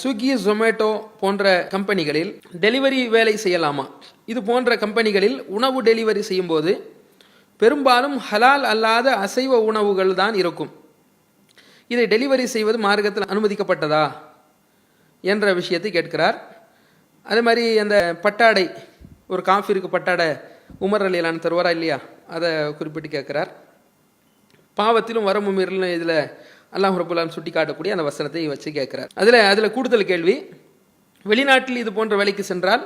Swiggy Zomato போன்ற கம்பெனிகளில் delivery வேலை செய்யலாமா? இது போன்ற கம்பெனிகளில் உணவு டெலிவரி செய்யும்போது பெரும்பாலும் ஹலால் அல்லாத அசைவ உணவுகள் தான் இருக்கும். இதை டெலிவரி செய்வது மார்க்கத்தில் அனுமதிக்கப்பட்டதா என்ற விஷயத்தை கேட்கிறார். அதே மாதிரி அந்த பட்டாடை ஒரு காஃபிற்கு பட்டாடை உமர் அலிலான் தருவாரா இல்லையா? அதை குறிப்பிட்டு கேட்கிறார். பாவத்திலும் வரமும் இதில் அல்லாஹ் ரபுல்லான் சுட்டி காட்டக்கூடிய அந்த வசனத்தை வச்சு கேட்குறார். அதில் அதில் கூடுதல் கேள்வி. வெளிநாட்டில் இது போன்ற வேலைக்கு சென்றால்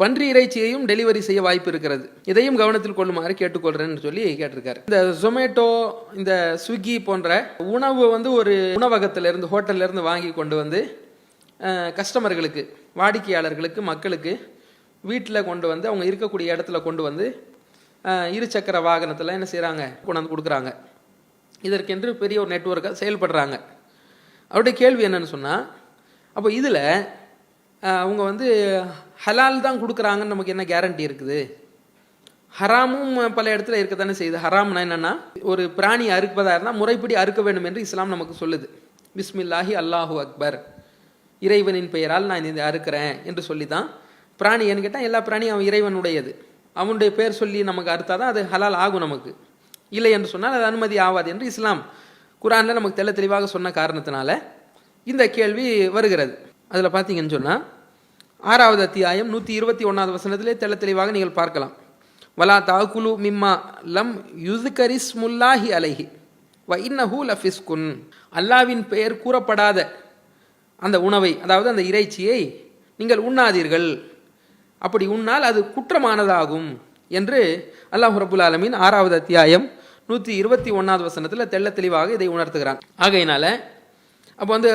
பன்றி இறைச்சியையும் டெலிவரி செய்ய வாய்ப்பு இருக்கிறது. இதையும் கவனத்தில் கொள்ளுமாறு கேட்டுக்கொள்றேன்னு சொல்லி கேட்டிருக்காரு. இந்த ஜொமேட்டோ இந்த ஸ்விக்கி போன்ற உணவு வந்து ஒரு உணவகத்திலிருந்து ஹோட்டல்லேருந்து வாங்கி கொண்டு வந்து கஸ்டமர்களுக்கு வாடிக்கையாளர்களுக்கு மக்களுக்கு வீட்டில் கொண்டு வந்து அவங்க இருக்கக்கூடிய இடத்துல கொண்டு வந்து இருசக்கர வாகனத்தில் என்ன செய்கிறாங்க கொண்டாந்து கொடுக்குறாங்க. இதற்கென்று பெரிய ஒரு நெட்ஒர்க்காக செயல்படுறாங்க. அவருடைய கேள்வி என்னன்னு சொன்னால் அப்போ இதில் அவங்க வந்து ஹலால் தான் கொடுக்குறாங்கன்னு நமக்கு என்ன கேரண்டி இருக்குது? ஹராமும் பல இடத்துல இருக்க தானே செய்யுது. ஹராம்னா என்னென்னா ஒரு பிராணி அறுப்பதாக இருந்தால் முறைப்படி அறுக்க வேண்டும் என்று இஸ்லாம் நமக்கு சொல்லுது. பிஸ்மில்லாஹி அல்லாஹு அக்பர். இறைவனின் பெயரால் நான் இதை அறுக்கிறேன் என்று சொல்லி தான் பிராணி ஏன்னு கேட்டால் எல்லா பிராணியும் அவன் இறைவனுடையது. அவனுடைய பேர் சொல்லி நமக்கு அறுத்தாதான் அது ஹலால் ஆகும் நமக்கு. இல்லை என்று சொன்னால் அது அனுமதி ஆகாது என்று இஸ்லாம் குரானில் நமக்கு தெல்ல தெளிவாக சொன்ன காரணத்தினால இந்த கேள்வி வருகிறது. அதில் பார்த்தீங்கன்னு சொன்னால் ஆறாவது அத்தியாயம் நூற்றி இருபத்தி ஒன்றாவது வசனத்திலே தெல்ல தெளிவாக நீங்கள் பார்க்கலாம். வலா தாக்குலு மிம்மா லம் யுதுகரிஸ் முல்லாஹி அலைஹி வ இன்னஹூ லஃபிஸ்குன். அல்லாவின் பெயர் கூறப்படாத அந்த உணவை அதாவது அந்த இறைச்சியை நீங்கள் உண்ணாதீர்கள். அப்படி உண்ணால் அது குற்றமானதாகும் என்று அல்லாஹ் ரபுல் ஆலமின் ஆறாவது அத்தியாயம் நூற்றி இருபத்தி ஒன்றாவது வசனத்தில் தெள்ள தெளிவாக இதை உணர்த்துகிறான். ஆகையினால அப்போ வந்து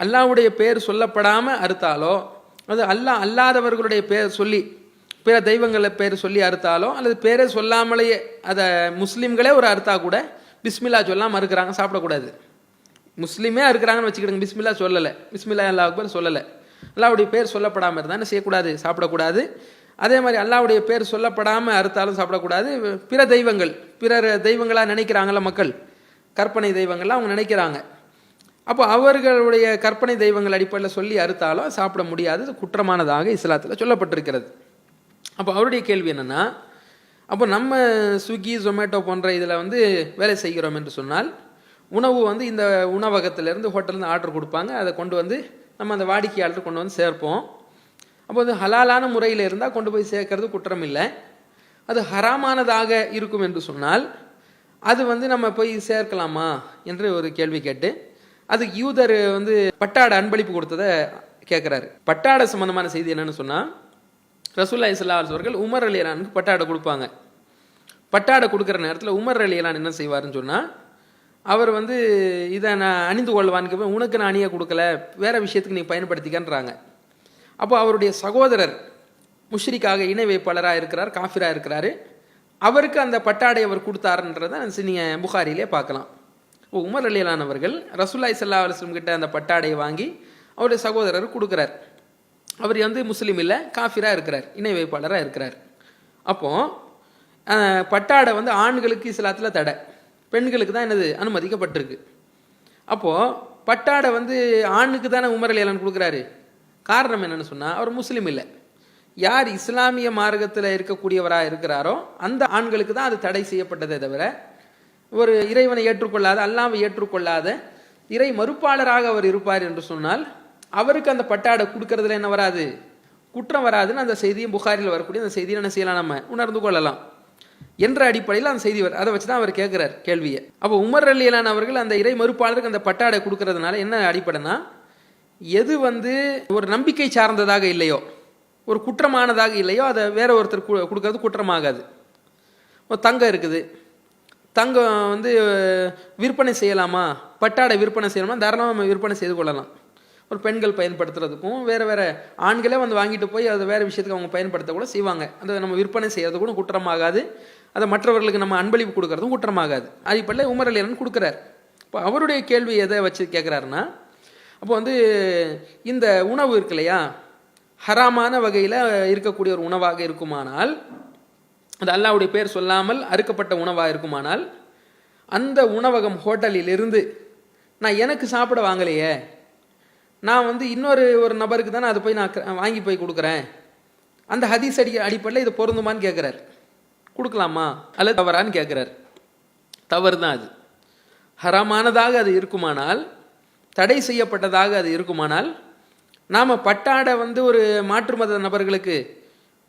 அல்லாவுடைய பேர் சொல்லப்படாமல் அறுத்தாலோ அது அல்லாஹ் அல்லாதவர்களுடைய பேர் சொல்லி பிற தெய்வங்களை பேர் சொல்லி அறுத்தாலோ அல்லது பேரே சொல்லாமலேயே அதை முஸ்லீம்களே ஒரு அறுத்தா கூட பிஸ்மில்லா சொல்லாமல் அறுக்கிறாங்க சாப்பிடக்கூடாது. முஸ்லீமே இருக்கிறாங்கன்னு வச்சுக்கிடுங்க பிஸ்மில்லா சொல்லலை. பிஸ்மில்லா அல்லா அக்பர் சொல்லலை. அல்லாவுடைய பேர் சொல்லப்படாமல் இருந்தால் என்ன செய்யக்கூடாது? சாப்பிடக்கூடாது. அதே மாதிரி அல்லாவுடைய பேர் சொல்லப்படாமல் அறுத்தாலும் சாப்பிடக்கூடாது. பிற தெய்வங்கள் பிறர் தெய்வங்களாக நினைக்கிறாங்கள மக்கள்? கற்பனை தெய்வங்கள்லாம் அவங்க நினைக்கிறாங்க. அப்போ அவர்களுடைய கற்பனை தெய்வங்கள் அடிப்படையில் சொல்லி அறுத்தாலும் சாப்பிட முடியாது. குற்றமானதாக இஸ்லாத்தில் சொல்லப்பட்டிருக்கிறது. அப்போ அவருடைய கேள்வி என்னென்னா அப்போ நம்ம ஸ்விக்கி ஜொமேட்டோ போன்ற இதில் வந்து வேலை செய்கிறோம் என்று சொன்னால் உணவு வந்து இந்த உணவகத்திலேருந்து ஹோட்டல்லேருந்து ஆர்டர் கொடுப்பாங்க. அதை கொண்டு வந்து நம்ம அந்த வாடிக்கையாளர் கொண்டு வந்து சேர்ப்போம். அப்போ வந்து ஹலாலான முறையில் இருந்தால் கொண்டு போய் சேர்க்கறது குற்றம் இல்லை அது ஹராமானதாக இருக்கும் என்று சொன்னால் அது வந்து நம்ம போய் சேர்க்கலாமா என்று ஒரு கேள்வி கேட்டு அதுக்கு யூதர் வந்து பட்டாட அன்பளிப்பு கொடுத்ததை கேட்குறாரு பட்டாட சம்பந்தமான செய்தி என்னன்னு சொன்னால் ரசூல்லா இஸ்லாஸ் அவர்கள் உமர் அலியலானுக்கு பட்டாடை கொடுப்பாங்க. பட்டாடை கொடுக்குற நேரத்தில் உமர் அலியலான் என்ன செய்வாருன்னு சொன்னால் அவர் வந்து இதை நான் அணிந்து கொள்வான்னு உனக்கு நான் அணிய கொடுக்கல வேறு விஷயத்துக்கு நீ பயன்படுத்திக்கன்றாங்க. அப்போ அவருடைய சகோதரர் முஷ்ரிக்காக இணை வைப்பாளராக இருக்கிறார் காஃபிராக இருக்கிறாரு. அவருக்கு அந்த பட்டாடை அவர் கொடுத்தாருன்றதை நீங்கள் புகாரிலே பார்க்கலாம். இப்போ உமர் அலியலானவர்கள் ரசூல்லாய் சல்லா அலுவலம் கிட்ட அந்த பட்டாடையை வாங்கி அவருடைய சகோதரர் கொடுக்குறார். அவர் வந்து முஸ்லீம் இல்லை காஃபிராக இருக்கிறார் இணை வைப்பாளராக இருக்கிறார். அப்போது பட்டாடை வந்து ஆண்களுக்கு இஸ்லாத்தில் தடை பெண்களுக்கு தான் என்னது அனுமதிக்கப்பட்டிருக்கு. அப்போது பட்டாடை வந்து ஆணுக்கு தானே உமர் அலியலான் கொடுக்குறாரு? காரணம் என்னன்னு சொன்னால் அவர் முஸ்லீம் இல்லை. யார் இஸ்லாமிய மார்க்கத்தில் இருக்கக்கூடியவராக இருக்கிறாரோ அந்த ஆண்களுக்கு தான் அது தடை செய்யப்பட்டதே தவிர ஒரு இறைவனை ஏற்றுக்கொள்ளாத அல்லாமை ஏற்றுக்கொள்ளாத இறை மறுப்பாளராக அவர் இருப்பார் என்று சொன்னால் அவருக்கு அந்த பட்டாடை கொடுக்கறதுல என்ன வராது? குற்றம் வராதுன்னு அந்த செய்தியும் புகாரில் வரக்கூடிய அந்த செய்தியை என்ன செய்யலாம் நம்ம? உணர்ந்து கொள்ளலாம். என்ற அடிப்படையில் அந்த செய்தி அதை வச்சு தான் அவர் கேட்குறார் கேள்வியை. அப்போ உமர் அலியலான் அவர்கள் அந்த இறை மறுப்பாளருக்கு அந்த பட்டாடை கொடுக்கறதுனால என்ன அடிப்படைனா எது வந்து ஒரு நம்பிக்கை சார்ந்ததாக இல்லையோ ஒரு குற்றமானதாக இல்லையோ அதை வேற ஒருத்தர் கு- கொடுக்கறது குற்றமாகாது. தங்கம் இருக்குது. தங்கம் வந்து விற்பனை செய்யலாமா? பட்டாடை விற்பனை செய்யலாமா தாராளமாக நம்ம விற்பனை செய்து கொள்ளலாம். ஒரு பெண்கள் பயன்படுத்துறதுக்கும் வேறு வேறு ஆண்களே வந்து வாங்கிட்டு போய் அதை வேறு விஷயத்துக்கு அவங்க பயன்படுத்த கூட செய்வாங்க. அதை நம்ம விற்பனை செய்கிறது கூட குற்றமாகாது. அதை மற்றவர்களுக்கு நம்ம அன்பளிப்பு கொடுக்கறதும் குற்றமாகாது. அடிப்படையில் உமரலியன் கொடுக்குறார். இப்போ அவருடைய கேள்வி எதை வச்சு கேட்குறாருன்னா அப்போ வந்து இந்த உணவு இருக்கு இல்லையா ஹராமான வகையில் இருக்கக்கூடிய ஒரு உணவாக இருக்குமானால் அது அல்லாவுடைய பேர் சொல்லாமல் அறுக்கப்பட்ட உணவாக இருக்குமானால் அந்த உணவகம் ஹோட்டலிலிருந்து நான் எனக்கு சாப்பிட வாங்கலையே. நான் வந்து இன்னொரு ஒரு நபருக்கு தானே அதை போய் நான் வாங்கி போய் கொடுக்குறேன். அந்த ஹதீஸ் அடி அடிப்படையில் இது பொருந்துமான்னு கேட்குறாரு கொடுக்கலாமா? அல்லது தவறான்னு கேட்குறாரு தவறு தான் அது. ஹராமானதாக அது இருக்குமானால் தடை செய்யப்பட்டதாக அது இருக்குமானால் நாம் பட்டாடை வந்து ஒரு மாற்று மத நபர்களுக்கு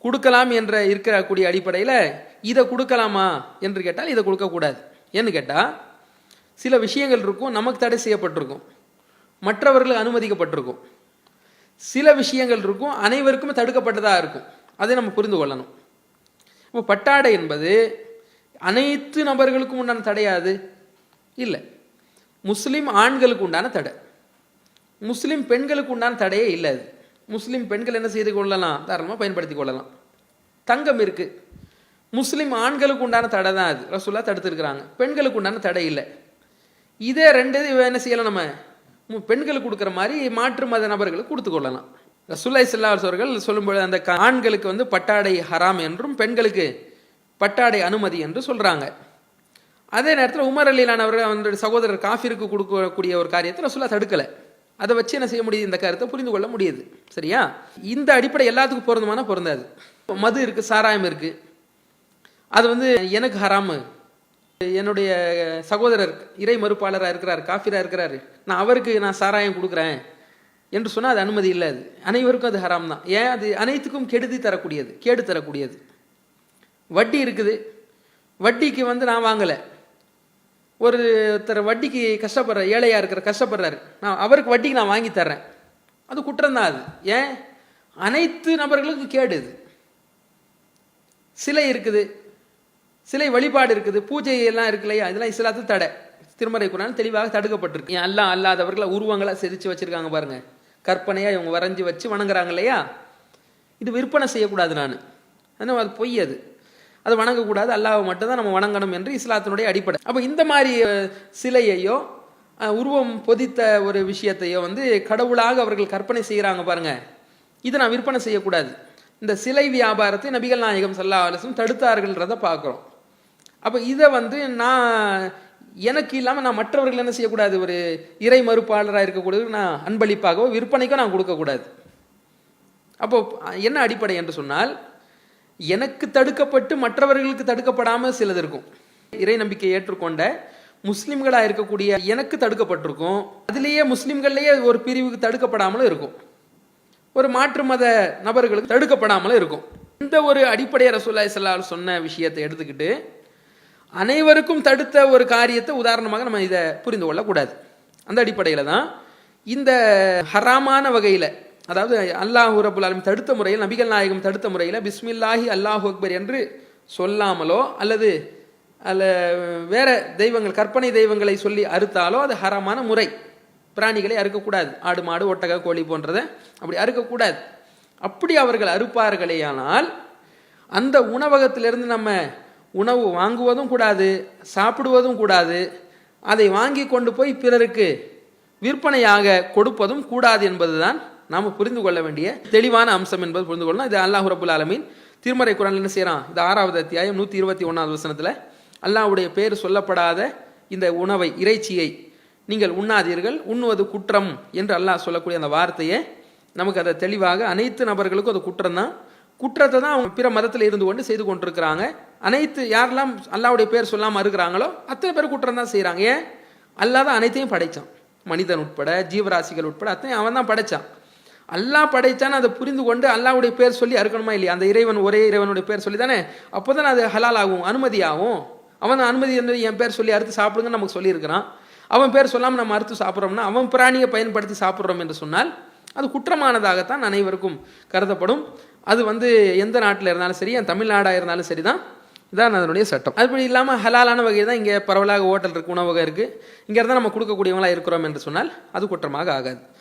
கொடுக்கலாம் என்ற இருக்கக்கூடிய அடிப்படையில் இதை கொடுக்கலாமா என்று கேட்டால் இதை கொடுக்கக்கூடாது ஏன்னு கேட்டால் சில விஷயங்கள் இருக்கும் நமக்கு தடை செய்யப்பட்டிருக்கும். மற்றவர்கள் அனுமதிக்கப்பட்டிருக்கும். சில விஷயங்கள் இருக்கும் அனைவருக்குமே தடுக்கப்பட்டதாக இருக்கும். அதை நம்ம புரிந்து கொள்ளணும். இப்போ பட்டாடை என்பது அனைத்து நபர்களுக்கும் உண்டான தடையாது இல்லை. முஸ்லீம் ஆண்களுக்கு உண்டான தடை. முஸ்லீம் பெண்களுக்கு உண்டான தடையே இல்லை அது. முஸ்லீம் பெண்கள் என்ன செய்து கொள்ளலாம்? தாராளமாக பயன்படுத்தி கொள்ளலாம். தங்கம் இருக்குது முஸ்லீம் ஆண்களுக்கு உண்டான தடை தான் அது. ரசூலா தடுத்துருக்குறாங்க. பெண்களுக்கு உண்டான தடை இல்லை. இதே ரெண்டு இது என்ன செய்யலாம் நம்ம? மு- பெண்களுக்கு கொடுக்குற மாதிரி மாற்று மத நபர்களுக்கு கொடுத்து கொள்ளலாம். ரசூல்லா இஸ்லாஸ் அவர்கள் சொல்லும்போது அந்த ஆண்களுக்கு வந்து பட்டாடை ஹராம் என்றும் பெண்களுக்கு பட்டாடை அனுமதி என்று சொல்கிறாங்க அதே நேரத்தில் உமர் அலிலான் அவர்கள் அவருடைய சகோதரர் காஃபிருக்கு கொடுக்கக்கூடிய ஒரு காரியத்தை ரசுல்லா தடுக்கலை. அதை வச்சு என்ன செய்ய முடியுது? இந்த கருத்தை புரிந்து கொள்ள முடியுது. சரியா? இந்த அடிப்படை எல்லாத்துக்கும் பொருந்துமானா பொருந்தாது. மது இருக்குது சாராயம் இருக்குது அது வந்து எனக்கு ஹராமு. என்னுடைய சகோதரர் இறை மறுப்பாளராக இருக்கிறார் காஃபிராக இருக்கிறாரு. நான் அவருக்கு நான் சாராயம் கொடுக்குறேன் என்று சொன்னால் அது அனுமதி இல்லை அது. அனைவருக்கும் அது ஹராம் தான். ஏன்? அது அனைத்துக்கும் கெடுதி தரக்கூடியது கேடு தரக்கூடியது. வட்டி இருக்குது. வட்டிக்கு வந்து நான் வாங்கலை. ஒருத்தர் வட்டிக்கு கஷ்டப்படுற ஏழையாக இருக்கிற கஷ்டப்படுறாரு. நான் அவருக்கு வட்டிக்கு நான் வாங்கி தர்றேன். அது குற்றம் தான் அது. ஏன்? அனைத்து நபர்களுக்கும் கேடு இது. சிலை இருக்குது. சிலை வழிபாடு இருக்குது. பூஜை எல்லாம் இருக்கு இல்லையா இதெல்லாம் இஸ்லாத்து தடை. திருமறை குரான் தெளிவாக தடுக்கப்பட்டிருக்கு. ஏன்? எல்லாம் அல்லாதவர்களை உருவங்களாக செதுச்சு வச்சுருக்காங்க பாருங்கள் கற்பனையாக இவங்க வரைஞ்சி வச்சு வணங்குறாங்க இல்லையா? இது விற்பனை செய்யக்கூடாது நான். ஆனால் அது பொய் அது. அது வணங்கக்கூடாது. அல்லாவை மட்டும்தான் நம்ம வணங்கணும் என்று இஸ்லாத்தினுடைய அடிப்படை. அப்போ இந்த மாதிரி சிலையையோ உருவம் பொதித்த ஒரு விஷயத்தையோ வந்து கடவுளாக அவர்கள் கற்பனை செய்கிறாங்க பாருங்க. இதை நான் விற்பனை செய்யக்கூடாது. இந்த சிலை வியாபாரத்தை நபிகள் நாயகம் சல்லா அலசும் தடுத்தார்கள்ன்றதை பார்க்குறோம். அப்போ இதை வந்து நான் எனக்கு இல்லாமல் நான் மற்றவர்கள் என்ன செய்யக்கூடாது? ஒரு இறை மறுப்பாளராக இருக்கக்கூடாது நான் அன்பளிப்பாகவோ விற்பனைக்கோ நான் கொடுக்கக்கூடாது. அப்போ என்ன அடிப்படை என்று சொன்னால் எனக்கு தடுக்கப்பட்டு மற்றவர்களுக்கு தடுக்கப்படாமல் சிலது இருக்கும். இறை நம்பிக்கை ஏற்றுக்கொண்ட முஸ்லீம்களாக இருக்கக்கூடிய எனக்கு தடுக்கப்பட்டிருக்கும். அதுலேயே முஸ்லிம்கள்லேயே ஒரு பிரிவுக்கு தடுக்கப்படாமலும் இருக்கும். ஒரு மாற்று மத நபர்களுக்கு தடுக்கப்படாமலும் இருக்கும். இந்த ஒரு அடிப்படையை ரசூல்லாய் ஸல்லல்லாஹு சொன்ன விஷயத்தை எடுத்துக்கிட்டு அனைவருக்கும் தடுத்த ஒரு காரியத்தை உதாரணமாக நம்ம இதை புரிந்து கொள்ளக்கூடாது. அந்த அடிப்படையில் தான் இந்த ஹராமான வகையில் அதாவது அல்லாஹூ ரபுல் ஆலமீன் தடுத்த முறையில் நபிகள் நாயகம் தடுத்த முறையில் பிஸ்மில்லாஹி அல்லாஹு அக்பர் என்று சொல்லாமலோ அல்லது அல்ல வேற தெய்வங்கள் கற்பனை தெய்வங்களை சொல்லி அறுத்தாலோ அது ஹரமான முறை. பிராணிகளை அறுக்கக்கூடாது. ஆடு மாடு ஒட்டக கோழி போன்றதை அப்படி அறுக்கக்கூடாது. அப்படி அவர்கள் அறுப்பார்களேயானால் அந்த உணவகத்திலிருந்து நம்ம உணவு வாங்குவதும் கூடாது சாப்பிடுவதும் கூடாது அதை வாங்கி கொண்டு போய் பிறருக்கு விற்பனையாக கொடுப்பதும் கூடாது என்பதுதான் நாம் புரிந்து கொள்ள வேண்டிய தெளிவான அம்சம் என்பது புரிந்து கொள்ளலாம் இது அல்லாஹ் ரபுல் ஆலமீன் திருமறை குரான் என்ன செய்கிறான் இது ஆறாவது அத்தியாயம் நூற்றி இருபத்தி ஒன்றாவது வசனத்தில் அல்லாஹுடைய பேர் சொல்லப்படாத இந்த உணவை இறைச்சியை நீங்கள் உண்ணாதீர்கள் உண்ணுவது குற்றம் என்று அல்லாஹ் சொல்லக்கூடிய அந்த வார்த்தையை நமக்கு அதை தெளிவாக அனைத்து நபர்களுக்கும் அது குற்றம் தான் குற்றத்தை தான் அவங்க பிற மதத்தில் இருந்து கொண்டு செய்து கொண்டிருக்கிறாங்க. அனைத்து யாரெல்லாம் அல்லாவுடைய பேர் சொல்லாமல் இருக்கிறாங்களோ அத்தனை பேர் குற்றம் தான் செய்கிறாங்க ஏன் அல்லாத அனைத்தையும் படைச்சான். மனிதன் உட்பட ஜீவராசிகள் உட்பட அத்தனை அவன் தான் படைச்சான். அல்லாஹ் படைத்தான்னு அதை புரிந்து கொண்டு அல்லாவுடைய பேர் சொல்லி அறுக்கணுமா இல்லையா? அந்த இறைவன் ஒரே இறைவனுடைய பேர் சொல்லி தானே அப்போ தானே அது ஹலால் ஆகும் அனுமதி ஆகும் அவன் அனுமதி என்பது என் பேர் சொல்லி அறுத்து சாப்பிடுங்கன்னு நமக்கு சொல்லியிருக்கிறான். அவன் பேர் சொல்லாமல் நம்ம அறுத்து சாப்பிட்றோம்னா அவன் பிராணியை பயன்படுத்தி சாப்பிட்றோம் என்று சொன்னால் அது குற்றமானதாகத்தான் அனைவருக்கும் கருதப்படும். அது வந்து எந்த நாட்டில் இருந்தாலும் சரி என் தமிழ்நாடாக இருந்தாலும் சரி தான் இதான் அதனுடைய சட்டம். அதுபடி இல்லாமல் ஹலாலான வகை தான் இங்கே பரவலாக ஹோட்டல் இருக்குது உணவகம் இருக்குது இங்கே இருந்தால் நம்ம கொடுக்கக்கூடியவங்களா இருக்கிறோம் என்று சொன்னால் அது குற்றமாக ஆகாது.